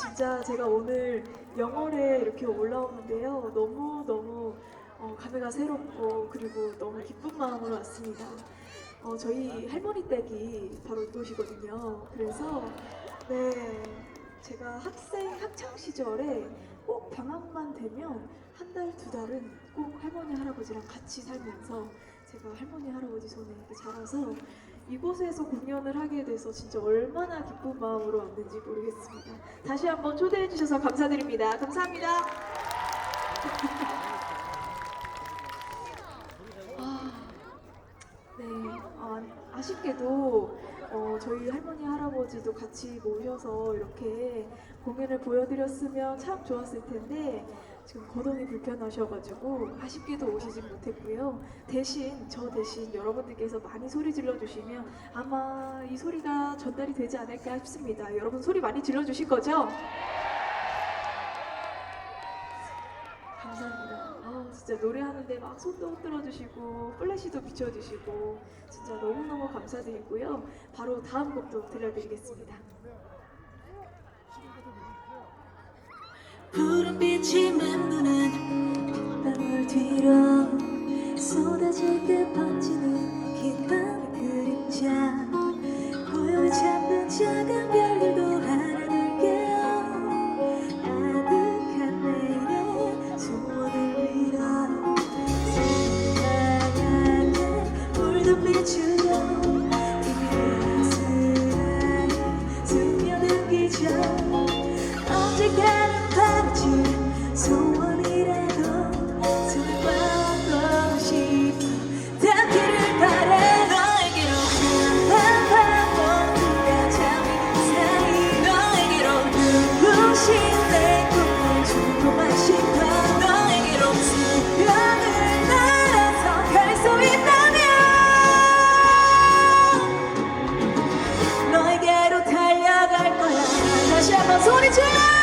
진짜 제가 오늘 영월에 이렇게 올라오는데요. 너무너무 어, 감회가 새롭고 그리고 너무 기쁜 마음으로 왔습니다. 어, 저희 할머니 댁이 바로 이곳이거든요. 그래서 네 제가 학생 학창 시절에 꼭 방학만 되면 한 달 두 달은 꼭 할머니 할아버지랑 같이 살면서 제가 할머니 할아버지 손에 이렇게 자라서 이곳에서 공연을 하게 돼서 진짜 얼마나 기쁜 마음으로 왔는지 모르겠습니다. 다시 한번 초대해 주셔서 감사드립니다. 감사합니다. 아, 네, 아, 아쉽게도 어, 저희 할머니 할아버지도 같이 모셔서 이렇게 공연을 보여드렸으면 참 좋았을 텐데 지금 거동이 불편하셔가지고 아쉽게도 오시진 못했고요. 대신 저 대신 여러분들께서 많이 소리 질러주시면 아마 이 소리가 전달이 되지 않을까 싶습니다. 여러분 소리 많이 질러주실 거죠? 감사합니다. 아 진짜 노래하는데 막 손도 흔들어 주시고 플래시도 비춰 주시고 진짜 너무너무 감사드리고요. 바로 다음 곡도 들려드리겠습니다. 푸른 빛이 맴도는 빗방울 뒤로 쏟아질 때 번지는 긴 밤의 그림자 고요히 잠든 작은 소리 질러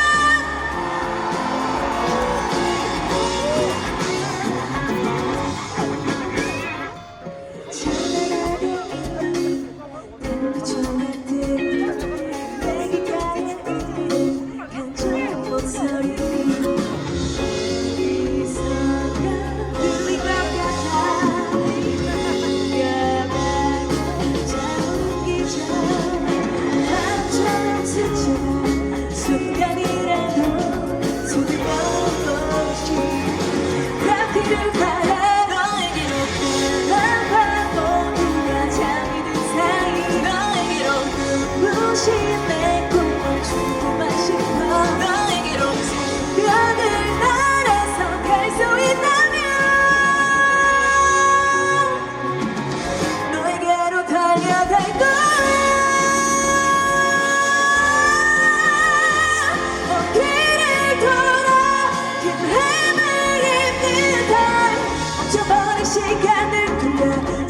싶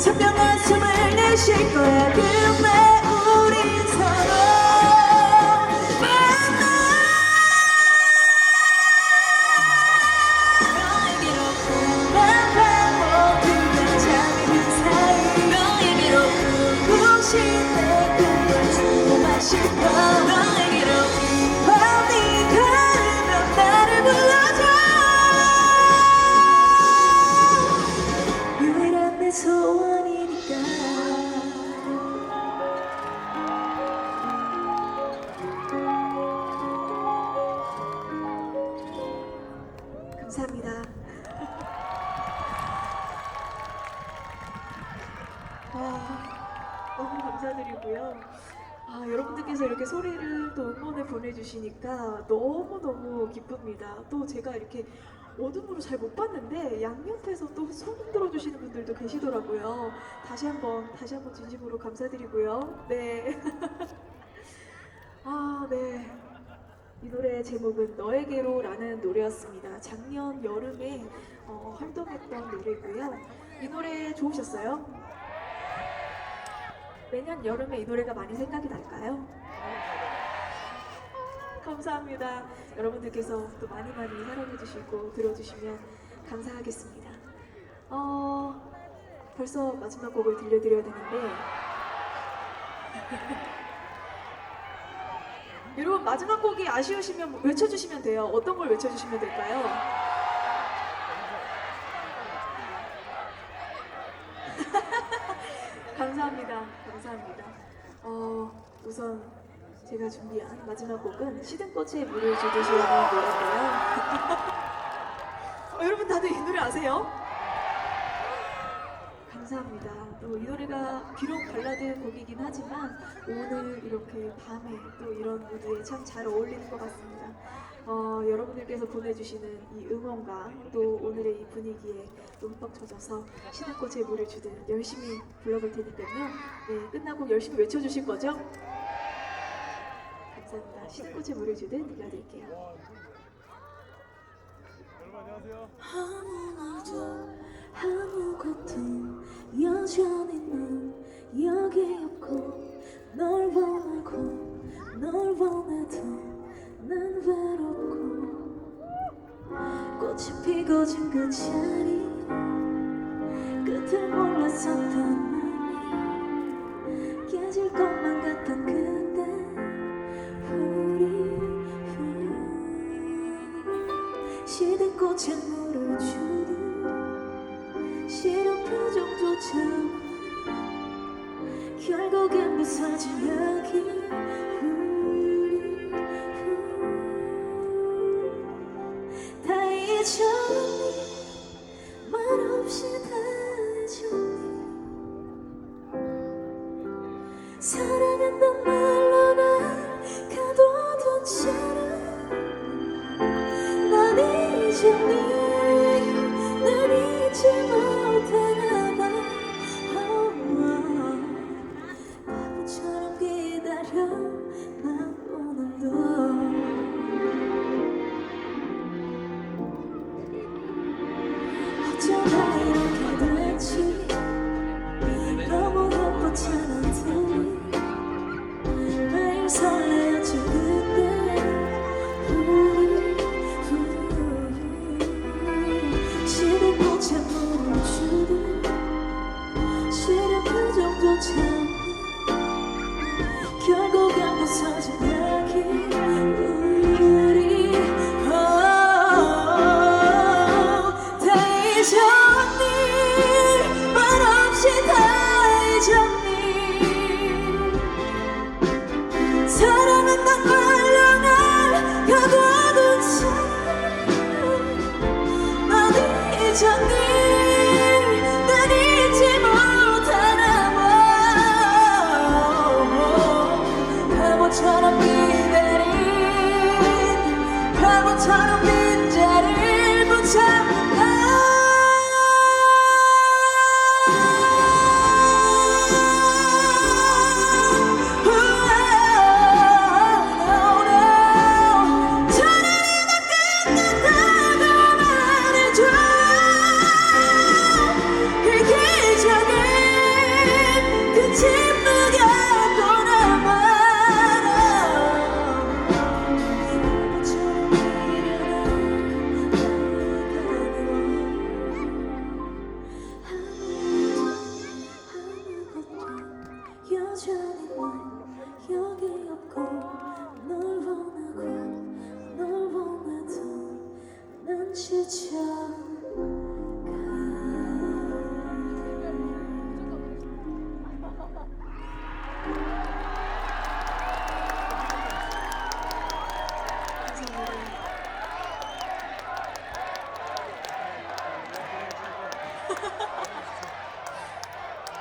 선명한 숨을 내쉴 거야 그때 감사합니다. 아, 너무 감사드리고요. 아, 여러분들께서 이렇게 소리를 또 응원을 보내주시니까 너무너무 기쁩니다. 또 제가 이렇게 어둠으로 잘 못 봤는데 양옆에서 또 손 흔들어 주시는 분들도 계시더라고요. 다시 한번, 다시 한번 진심으로 감사드리고요. 네. 아, 네. 이 노래의 제목은 너에게로 라는 노래였습니다. 작년 여름에 어, 활동했던 노래고요. 이 노래 좋으셨어요? 매년 여름에 이 노래가 많이 생각이 날까요? 감사합니다. 여러분들께서 또 많이 많이 사랑해주시고 들어주시면 감사하겠습니다. 어, 벌써 마지막 곡을 들려드려야 되는데 여러분 마지막 곡이 아쉬우시면 외쳐주시면 돼요. 어떤 걸 외쳐주시면 될까요? 감사합니다. 감사합니다. 어, 우선 제가 준비한 마지막 곡은 시든꽃에 물을 주듯이라는 노래인데요. 어, 여러분 다들 이 노래 아세요? 감사합니다. 또 이 노래가 비록 발라드 곡이긴 하지만 오늘 이렇게 밤에 또 이런 무드에 참 잘 어울리는 것 같습니다. 어, 여러분들께서 보내주시는 이 응원과 또 오늘의 이 분위기에 또 흠뻑 젖어서 신화꽃에 물을 주듯 열심히 불러볼 테니까요. 네, 끝나고 열심히 외쳐주실 거죠? 감사합니다. 신화꽃에 물을 주듯 들려드릴게요. 아무 말도 아무것도 여전히 넌 여기 없고 널 원하고 널 원해도 난 외롭고 꽃이 피고 진 그 자리 끝을 몰랐었던 맘이 깨질 것만 같던 그때 우리 시든 꽃에 부서진 여기 家 봐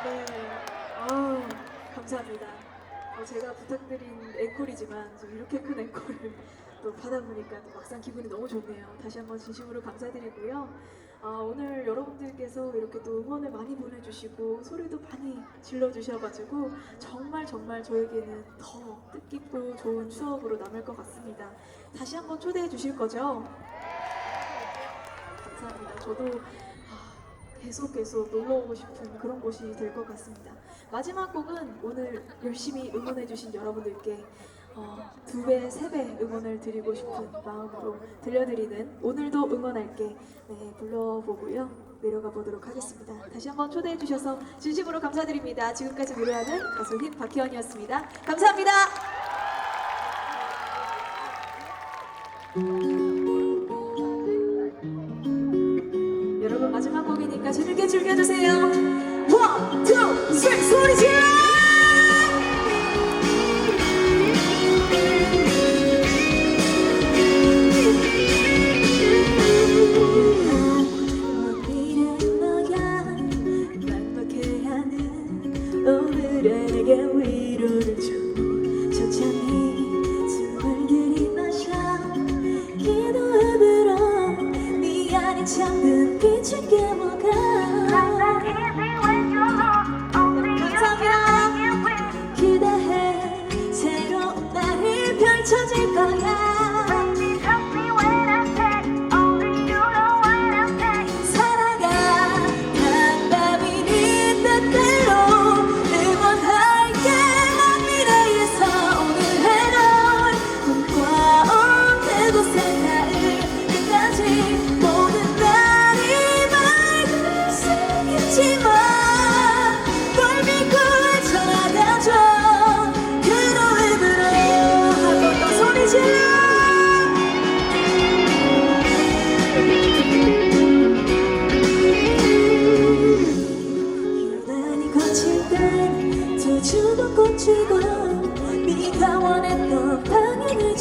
네, 아우 감사합니다. 어, 제가 부탁드린 앵콜이지만 좀 이렇게 큰 앵콜을 또 받아보니까 또 막상 기분이 너무 좋네요. 다시 한번 진심으로 감사드리고요. 아, 오늘 여러분들께서 이렇게 또 응원을 많이 보내주시고 소리도 많이 질러주셔가지고 정말 정말 저에게는 더 뜻깊고 좋은 추억으로 남을 것 같습니다. 다시 한번 초대해 주실 거죠? 감사합니다. 저도 아, 계속 계속 놀러 오고 싶은 그런 곳이 될 것 같습니다. 마지막 곡은 오늘 열심히 응원해주신 여러분들께 어, 두 배, 세 배 응원을 드리고 싶은 마음으로 들려드리는 오늘도 응원할게 네, 불러보고요. 내려가 보도록 하겠습니다. 다시 한번 초대해 주셔서 진심으로 감사드립니다. 지금까지 노래하는 가수 흰 박희원이었습니다. 감사합니다. 즐겨주세요.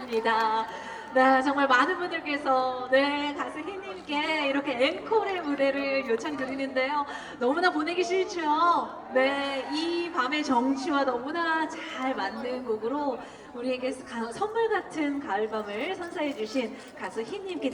드립니다. 네, 정말 많은 분들께서 네 가수 희님께 이렇게 앵콜의 무대를 요청드리는데요. 너무나 보내기 싫죠. 네, 이 밤의 정취와 너무나 잘 맞는 곡으로 우리에게 선물 같은 가을 밤을 선사해 주신 가수 희님께.